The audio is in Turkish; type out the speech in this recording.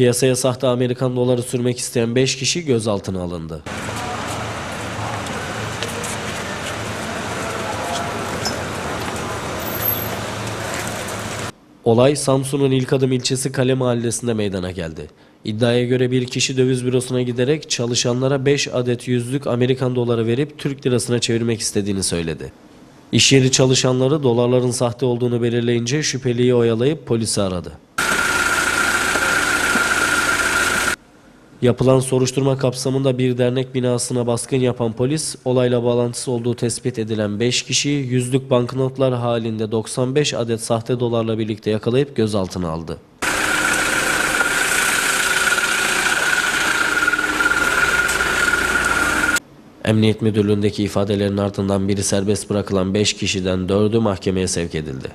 Piyasaya sahte Amerikan doları sürmek isteyen 5 kişi gözaltına alındı. Olay Samsun'un İlk Adım ilçesi Kale Mahallesi'nde meydana geldi. İddiaya göre bir kişi döviz bürosuna giderek çalışanlara 5 adet yüzlük Amerikan doları verip Türk lirasına çevirmek istediğini söyledi. İş yeri çalışanları dolarların sahte olduğunu belirleyince şüpheliyi oyalayıp polisi aradı. Yapılan soruşturma kapsamında bir dernek binasına baskın yapan polis, olayla bağlantısı olduğu tespit edilen 5 kişiyi yüzlük banknotlar halinde 95 adet sahte dolarla birlikte yakalayıp gözaltına aldı. Emniyet Müdürlüğü'ndeki ifadelerin ardından biri serbest bırakılan 5 kişiden 4'ü mahkemeye sevk edildi.